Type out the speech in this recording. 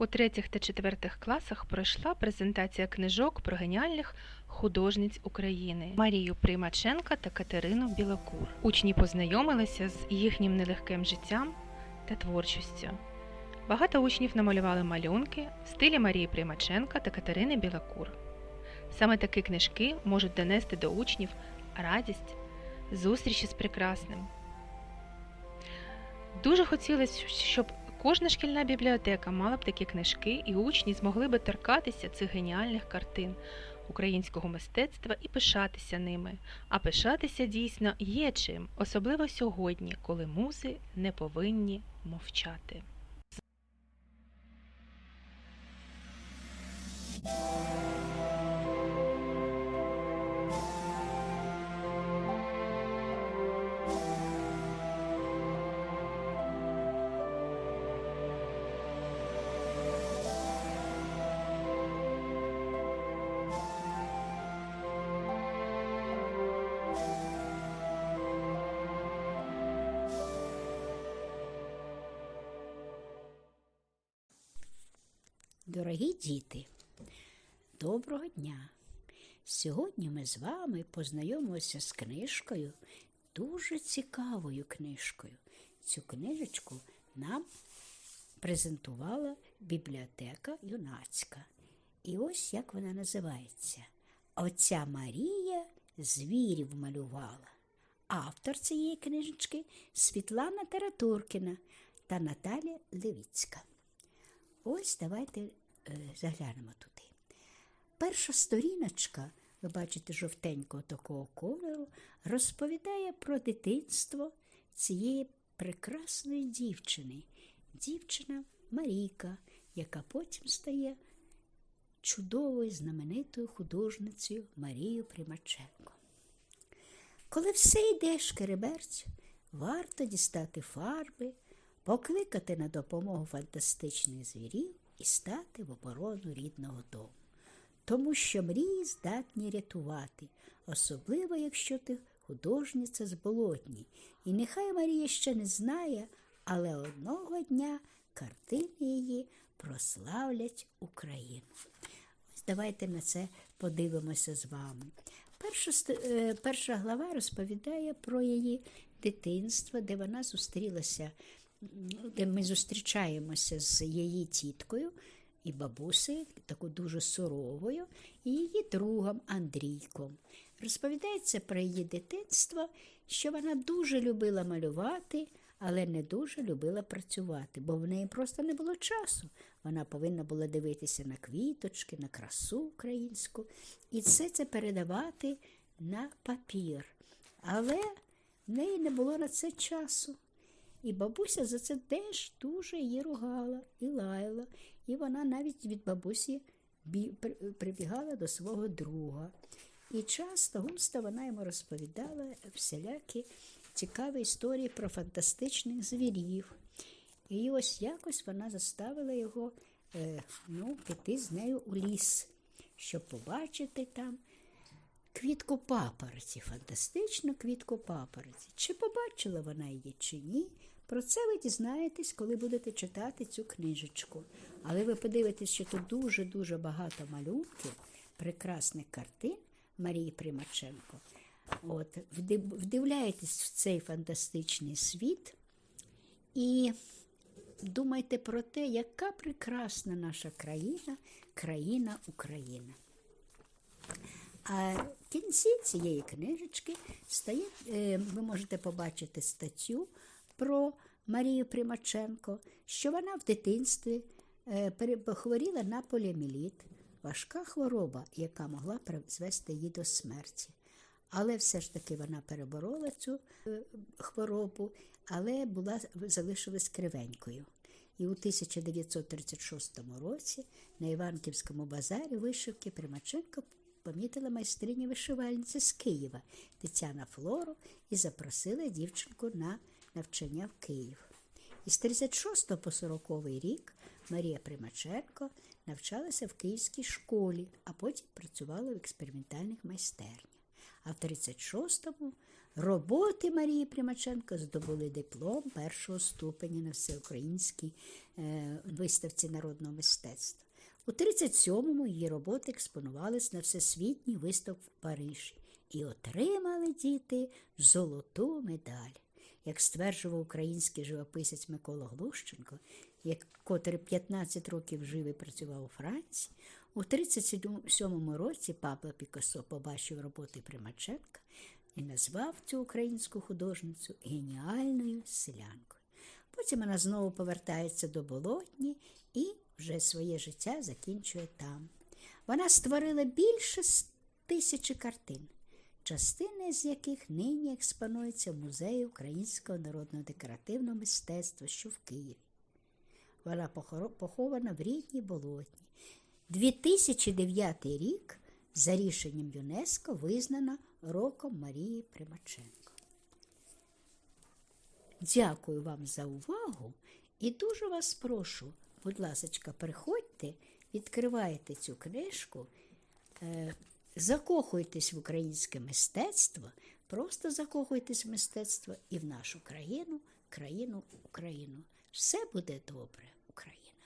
У третіх та четвертих класах пройшла презентація книжок про геніальних художниць України Марію Примаченка та Катерину Білокур. Учні познайомилися з їхнім нелегким життям та творчістю. Багато учнів намалювали малюнки в стилі Марії Примаченка та Катерини Білокур. Саме такі книжки можуть донести до учнів радість, зустрічі з прекрасним. Дуже хотілося, щоб кожна шкільна бібліотека мала б такі книжки, і учні змогли би торкатися цих геніальних картин українського мистецтва і пишатися ними. А пишатися дійсно є чим, особливо сьогодні, коли музи не повинні мовчати. Дорогі діти, доброго дня! Сьогодні ми з вами познайомимося з книжкою, дуже цікавою книжкою. Цю книжечку нам презентувала бібліотека юнацька. І ось як вона називається. Оця Марія звірів малювала. Автор цієї книжечки Світлана Таратуркіна та Наталя Левіцька. Ось давайте е, заглянемо туди. Перша сторіночка, ви бачите, жовтенького такого кольору, розповідає про дитинство цієї прекрасної дівчини. Дівчина Марійка, яка потім стає чудовою знаменитою художницею Марією Примаченко. Коли все йде шкереберть, варто дістати фарби, покликати на допомогу фантастичних звірів і стати в оборону рідного дому. Тому що мрії здатні рятувати, особливо якщо ти художниця з болотні. І нехай Марія ще не знає, але одного дня картини її прославлять Україну. Ось давайте на це подивимося з вами. Перша, е, перша глава розповідає про її дитинство, де вона зустрілася, де ми зустрічаємося з її тіткою і бабусею, таку дуже суровою, і її другом Андрійком. Розповідається про її дитинство, що вона дуже любила малювати, але не дуже любила працювати, бо в неї просто не було часу. Вона повинна була дивитися на квіточки, на красу українську і все це передавати на папір. Але в неї не було на це часу. І бабуся за це теж дуже її ругала і лаяла. І вона навіть від бабусі бі- прибігала до свого друга. І часто густо вона йому розповідала всілякі цікаві історії про фантастичних звірів. І ось якось вона заставила його е, ну, піти з нею у ліс, щоб побачити там квітку папороті, фантастичну квітку папороті. Чи побачила вона її, чи ні? Про це ви дізнаєтесь, коли будете читати цю книжечку. Але ви подивитесь, що тут дуже-дуже багато малюнків, прекрасних картин Марії Примаченко. От, вдивляєтесь в цей фантастичний світ і думайте про те, яка прекрасна наша країна, країна Україна. А в кінці цієї книжечки стає, е, ви можете побачити статтю про Марію Примаченко, що вона в дитинстві е, хворіла на поліоміліт, важка хвороба, яка могла призвести її до смерті. Але все ж таки вона переборола цю е, хворобу, але була, залишилась кривенькою. І у 1936 році на Іванківському базарі вишивки Примаченко помітила майстриня вишивальниці з Києва Тетяна Флору і запросила дівчинку на навчання в Київ. Із 36 по 40 рік Марія Примаченко навчалася в Київській школі, а потім працювала в експериментальних майстернях. А в 36-му роботи Марії Примаченко здобули диплом першого ступеня на всеукраїнській е, виставці народного мистецтва. У 37-му її роботи експонувались на всесвітній виставці в Парижі і отримали діти золоту медаль. Як стверджував український живописець Микола Глущенко, котрий 15 років жив і працював у Франції, у 37 році Пабло Пікассо побачив роботи Примаченка і назвав цю українську художницю геніальною селянкою. Потім вона знову повертається до Болотні і вже своє життя закінчує там. Вона створила більше тисячі картин, частина з яких нині експонується в музеї українського народного декоративного мистецтва, що в Києві. Вона похована в рідній Болотні. 2009 рік за рішенням ЮНЕСКО визнана роком Марії Примаченко. Дякую вам за увагу і дуже вас прошу, будь ласка, приходьте, відкривайте цю книжку, е, закохуйтесь в українське мистецтво, просто закохуйтесь в мистецтво і в нашу країну, країну Україну. Все буде добре, Україна.